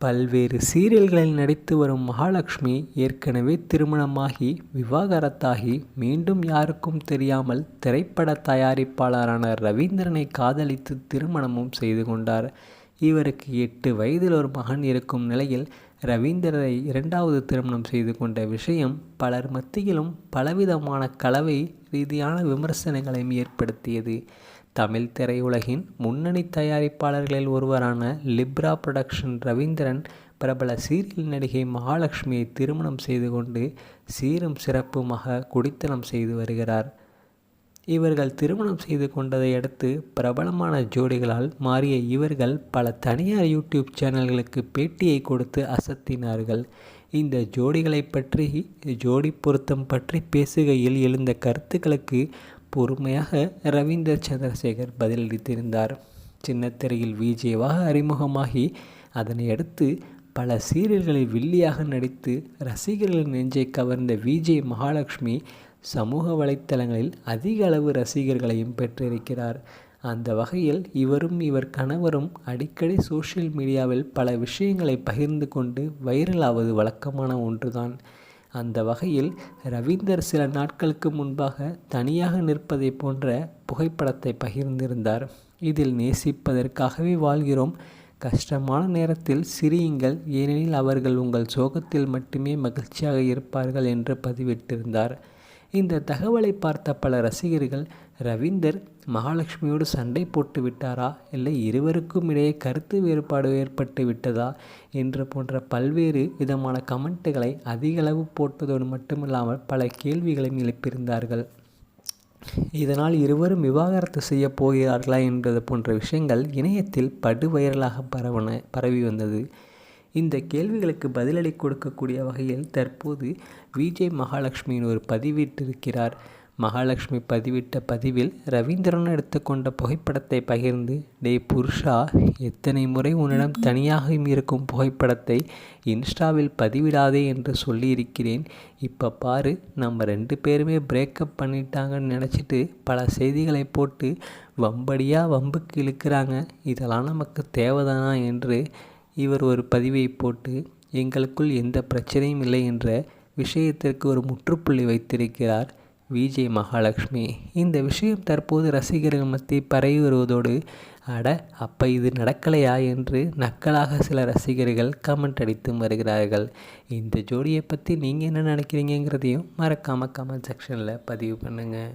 பல்வேறு சீரியல்களில் நடித்து வரும் மகாலட்சுமி ஏற்கனவே திருமணமாகி விவாகரத்தாகி மீண்டும் யாருக்கும் தெரியாமல் திரைப்பட தயாரிப்பாளரான ரவீந்திரனை காதலித்து திருமணமும் செய்து கொண்டார். இவருக்கு எட்டு வயதில் ஒரு மகன் இருக்கும் நிலையில் ரவீந்திரரை இரண்டாவது திருமணம் செய்து கொண்ட விஷயம் பலர் மத்தியிலும் பலவிதமான கலவை ரீதியான விமர்சனங்களையும் ஏற்படுத்தியது. தமிழ் திரையுலகின் முன்னணி தயாரிப்பாளர்களில் ஒருவரான லிப்ரா புரொடக்ஷன் ரவீந்திரன் பிரபல சீரியல் நடிகை மகாலட்சுமியை திருமணம் செய்து கொண்டு சீரும் சிறப்புமாக குடித்தனம் செய்து வருகிறார். இவர்கள் திருமணம் செய்து கொண்டதை அடுத்து பிரபலமான ஜோடிகளால் மாறிய இவர்கள் பல தனியார் யூடியூப் சேனல்களுக்கு பேட்டியை கொடுத்து அசத்தினார்கள். இந்த ஜோடிகளை பற்றி ஜோடி பொருத்தம் பற்றி பேசுகையில் எழுந்த கருத்துக்களுக்கு பொறுமையாக ரவீந்தர் சந்திரசேகர் பதிலளித்திருந்தார். சின்னத்திரையில் விஜயவாக அறிமுகமாகி அதனை அடுத்து பல சீரியல்களில் வில்லியாக நடித்து ரசிகர்களின் நெஞ்சை கவர்ந்த விஜய் மகாலட்சுமி சமூக வலைத்தளங்களில் அதிக அளவு ரசிகர்களையும் பெற்றிருக்கிறார். அந்த வகையில் இவரும் இவர் கணவரும் அடிக்கடி சோஷியல் மீடியாவில் பல விஷயங்களை பகிர்ந்து கொண்டு வைரலாவது வழக்கமான ஒன்றுதான். அந்த வகையில் ரவீந்தர் சில நாட்களுக்கு முன்பாக தனியாக நிற்பதை போன்ற புகைப்படத்தை பகிர்ந்திருந்தார். இதில் நேசிப்பதற்காகவே வாழ்கிறோம். கஷ்டமான நேரத்தில் சிரியுங்கள். ஏனெனில் அவர்கள் உங்கள் சோகத்தில் மட்டுமே மகிழ்ச்சியாக இருப்பார்கள் என்று பதிவிட்டிருந்தார். இந்த தகவலை பார்த்த பல ரசிகர்கள் ரவீந்தர் மகாலட்சுமியோடு சண்டை போட்டு விட்டாரா? இல்லை இருவருக்கும் இடையே கருத்து வேறுபாடு ஏற்பட்டு விட்டதா? என்று போன்ற பல்வேறு விதமான கமெண்ட்டுகளை அதிகளவு போட்டதோடு மட்டுமில்லாமல் பல கேள்விகளையும் எழுப்பியிருந்தார்கள். இதனால் இருவரும் விவாகரத்து செய்ய போகிறார்களா என்பது போன்ற விஷயங்கள் இணையத்தில் படு வைரலாக பரவன பரவி வந்தது. இந்த கேள்விகளுக்கு பதிலளி கொடுக்கக்கூடிய வகையில் தற்போது விஜய் மகாலட்சுமியின் ஒரு பதிவிட்டிருக்கிறார். மகாலட்சுமி பதிவிட்ட பதிவில் ரவீந்திரன் எடுத்துக்கொண்ட புகைப்படத்தை பகிர்ந்து டே புருஷா எத்தனை முறை உன்னிடம் தனியாக இருக்கும் புகைப்படத்தை இன்ஸ்டாவில் பதிவிடாதே என்று சொல்லியிருக்கிறேன். இப்போ பாரு நம்ம ரெண்டு பேருமே பிரேக்கப் பண்ணிட்டாங்கன்னு நினச்சிட்டு பல செய்திகளை போட்டு வம்படியாக வம்புக்கு இழுக்கிறாங்க. இதெல்லாம் நமக்கு தேவைதானா? என்று இவர் ஒரு பதிவை போட்டு எங்களுக்குள் எந்த பிரச்சனையும் இல்லை என்ற விஷயத்திற்கு ஒரு முற்றுப்புள்ளி வைத்திருக்கிறார் விஜய் மகாலட்சுமி. இந்த விஷயம் தற்போது ரசிகர்கள் மத்திய பரவி வருவதோடு அட அப்போ இது நடக்கலையா என்று நக்கலாக சில ரசிகர்கள் கமெண்ட் அடித்து வருகிறார்கள். இந்த ஜோடியை பற்றி நீங்கள் என்ன நினைக்கிறீங்கிறதையும் மறக்காமல் கமெண்ட் செக்ஷனில் பதிவு பண்ணுங்கள்